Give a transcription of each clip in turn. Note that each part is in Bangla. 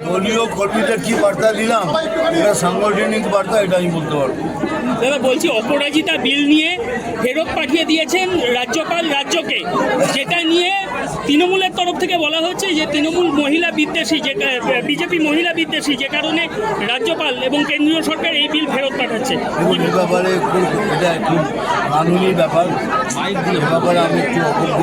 দলীয় কর্মীদের কি বার্তা দিলাম? এটা সাংগঠনিক বার্তা এটা আমি বলতে পারব। দাদা বলছি অপরাজিতা বিল নিয়ে ফেরত পাঠিয়ে দিয়েছেন রাজ্যপাল রাজ্যকে। যেটা নিয়ে তৃণমূলের তরফ থেকে বলা হচ্ছে যে তৃণমূল মহিলা বিদ্বেষী যে বিজেপি মহিলা বিদ্বেষী যে কারণে রাজ্যপাল এবং কেন্দ্রীয় সরকার এই বিল ফেরত পাঠাচ্ছে। এই ব্যাপারে খুব এটা একটু কানুনি ব্যাপার এ ব্যাপারে আমি একটু অযোগ্য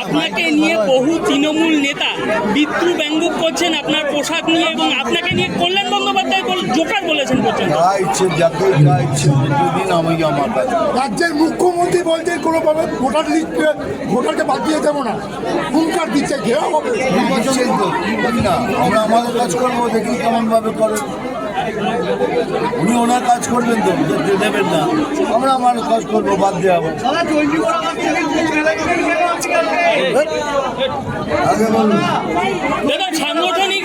আপনাকে নিয়ে বহু তৃণমূল নেতা বিদ্রু ব্যঙ্গ করছেন আপনার পোশাক নিয়ে এবং আপনাকে নিয়ে কল্যাণ বন্দ্যোপাধ্যায় জোকার বলেছেন রাজ্যের মুখ্যমন্ত্রী বলছেন কোনোভাবে ভোটার লিস্ট ভোটারকে বাদ দিয়ে যাব না। হুঙ্কার দিচ্ছে ঘেরাও হবে। আমরা আমাদের কাজ করব দেখি কেমন ভাবে করেন উনি ওনার কাজ করবেন তো দেবেন না। আমরা আমার কাজ করব বাদ দেওয়া হবে দাদা সাংগঠনিক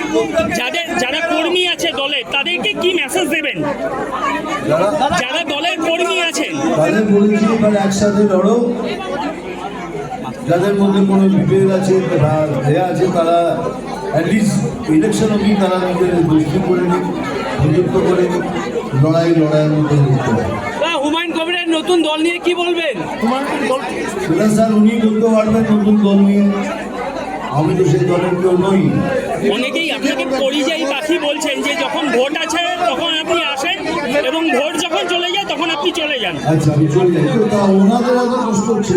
যাদের যারা কর্মী আছে দলে তাদেরকে কি মেসেজ দেবেন? যারা? দলের কর্মী আছেন। তাদের বলেছি এবার একসাথে লড়ো। যাদের মধ্যে কোনো বিভেদ আছে আছে তারা অ্যাটলিস্ট ইলেকশন অবধি তারা নিজেদের গোষ্ঠী করে নিক প্রযুক্ত করে নিক লড়াই লড়াইয়ের মধ্যে লিখতে হবে হুমায়ুন কবিরের নতুন দল নিয়ে কি বলবেন? তোমার স্যার উনি বলতে পারবেন নতুন দল নিয়ে। আমি তো সেই দলের কেউ নই। অনেকেই আপনাকে পরিযায়ী পাখি বলছেন যে যখন ভোট আছে তখন আপনি আসেন এবং ভোট যখন চলে যায় তখন আপনি চলে যান। আচ্ছা আমি চলে যাই। তা ওনাদের এত কষ্ট হচ্ছে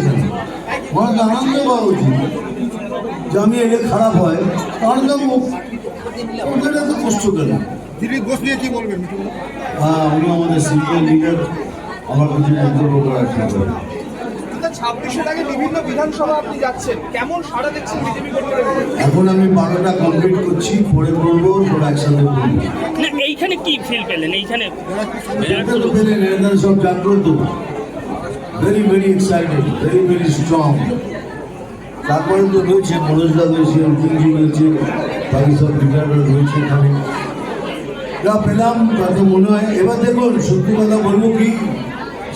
আনন্দ পাওয়া উচিত। যে আমি এলে খারাপ হয় আনন্দ ওদের এত কষ্ট কেন দিলীপ ঘোষ নিয়ে কি বলবেন? হ্যাঁ উনি আমাদের সিনিয়র লিডার আমার কিছু মন্তব্য করার ছাব্বিশের আগে বিভিন্ন বিধানসভা আপনি যাচ্ছেন। কেমন সাড়া দেখছেন বিজেপি এখন আমি বারোটা কমপ্লিট করছি পরে করব ওরা একসাথে করব এইখানে কি ফিল পেলেন? এইখানে পেলেন? সব জাগ্রত। Very very excited very very strong তারপরে তো রয়েছে মনোজদা রয়েছে অর্জুনজি রয়েছে, বাকি সব রয়েছে এখানে। যা পেলাম তাতে মনে হয়। এবার দেখুন, সত্যি কথা বলব কি?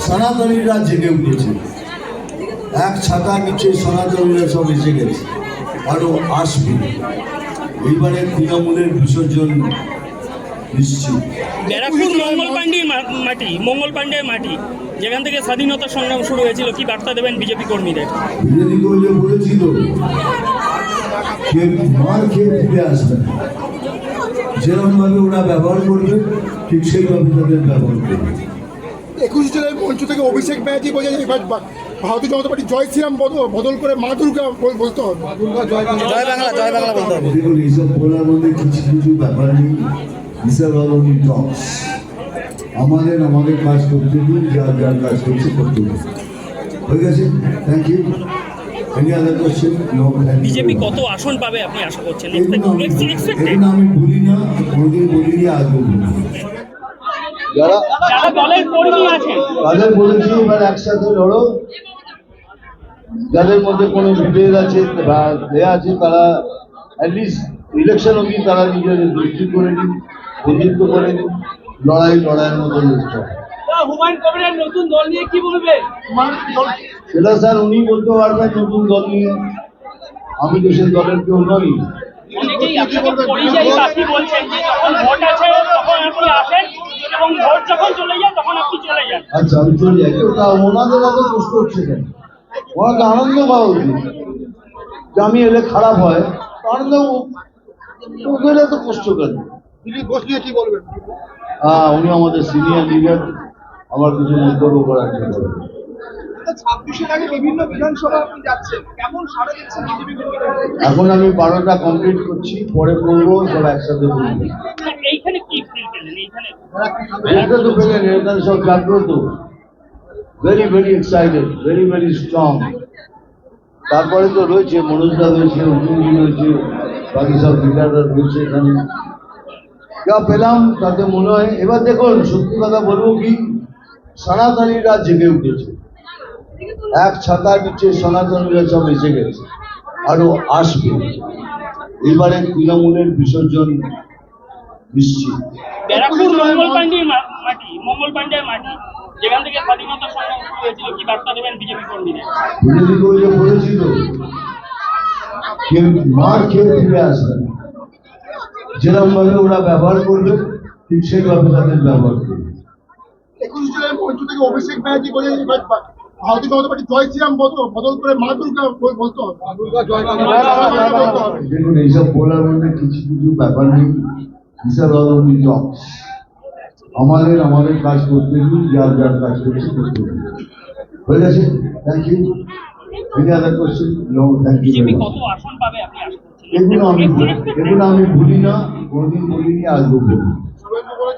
সনাতনীরা জেগে উঠেছে। এক ছাতা নিচে সনাতনীরা সব এসে গেছে। আরও আসবে। এইবারে তৃণমূলের বিসর্জন নিশ্চিত। ব্যারাকপুর মঙ্গল পাণ্ডের মাটি মঙ্গল পাণ্ডের মাটি যেখান থেকে স্বাধীনতা সংগ্রাম শুরু হয়েছিল কি বার্তা দেবেন বিজেপি কর্মীদের? বিজেপি করলে বলেছিল মার খেয়ে ফিরে আসবে। যেরকম ভাবে ওরা ব্যবহার করবে ঠিক সেইভাবে তাদের ব্যবহার করবে। একুশ জেলার মঞ্চ থেকে অভিষেক ব্যানার্জি বলে যে এবার ভারতীয় জনতা পার্টি জয় শ্রীরাম বদল বদল করে মা দুর্গা বল- বলতে হবে। জয় বাংলা জয় বাংলা বলতে হবে। দেখুন এইসব বলার মধ্যে কিছু কিছু ব্যাপার নেই। হিসাব আলমী টক্স আমাদের আমাদের কাজ করতে দিন যার যার কাজ করছে করতে দিন হয়ে গেছে? Thank you any other question BJP কত আসন পাবে আপনি আশা করছেন? এগুলো আমি এক্সপেক্টেড এগুলো আমি বলি না আজও বলি যারা যারা দলের কর্মী আছেন। তাদের বলেছি এবার একসাথে লড়ো। যাদের মধ্যে কোনো বিভেদ আছে বা এ আছে তারা অ্যাটলিস্ট ইলেকশন অবধি তারা নিজেদের করে নিন বন্ধুত্ব করে লড়াই লড়াইয়ের মতো লিখতে হবে হুমায়ুন কবিরের নতুন দল নিয়ে কি বলবেন সেটা স্যার উনি বলতে পারবেন নতুন দল নিয়ে। আমি তো সেই দলের কেউ নই। অনেকেই আপনাকে পরিযায়ী পাখি বলছেন যে যখন ভোট আছে তখন আপনি আসেন এবং ভোট যখন চলে যায় তখন আপনি চলে যান। আচ্ছা আমি চলে যাই। তা ওনাদের এত কষ্ট হচ্ছে কেন? ওনাকে আনন্দ পাওয়া উচিত। যে আমি এলে খারাপ হয় আনন্দ ওদের এত কষ্ট কেন? দিলীপ ঘোষ নিয়ে কি বলবেন? হ্যাঁ উনি আমাদের সিনিয়র লিডার আমার কিছু মন্তব্য করার কর্মীরা এখন আমি বারোটা কমপ্লিট করছি পরে করব সব একসাথে করব এটা তো পেলেন সব very very excited very very strong তারপরে তো রয়েছে মনোজদা রয়েছে অর্জুনজি রয়েছে বাকি সব লিডাররা রয়েছে এখানে। যা পেলাম তাতে মনে হয় এবার দেখুন সত্যি কথা বলব কি? সনাতনীরা জেগে উঠেছে। এক ছাতা নিচে সনাতনীরা সব এসে গেছে আরও আসবে। এবারে তৃণমূলের বিসর্জন নিশ্চিত। মার খেয়ে ফিরে আসবে। যেরকম ভাবে ওরা ব্যবহার করবে ঠিক সেইভাবে তাদের ব্যবহার করবে। একুশ মঞ্চ থেকে অভিষেক ব্যানার্জি বলে ভারতীয় জনতা পার্টি জয় শ্রীরাম বদল বদল করে মা দুর্গা বলতে হবে। দেখুন এইসব বলার মধ্যে কিছু কিছু ব্যাপার নেই। আমাদের আমাদের কাজ করতে দিন যার যার কাজ করছে করতে দিন হয়ে গেছে? Thank you any other question no thank you এগুলো আমি এগুলো আমি ভুলি না কোনদিন ভুলিনি আজও বলি শুভেন্দু বলে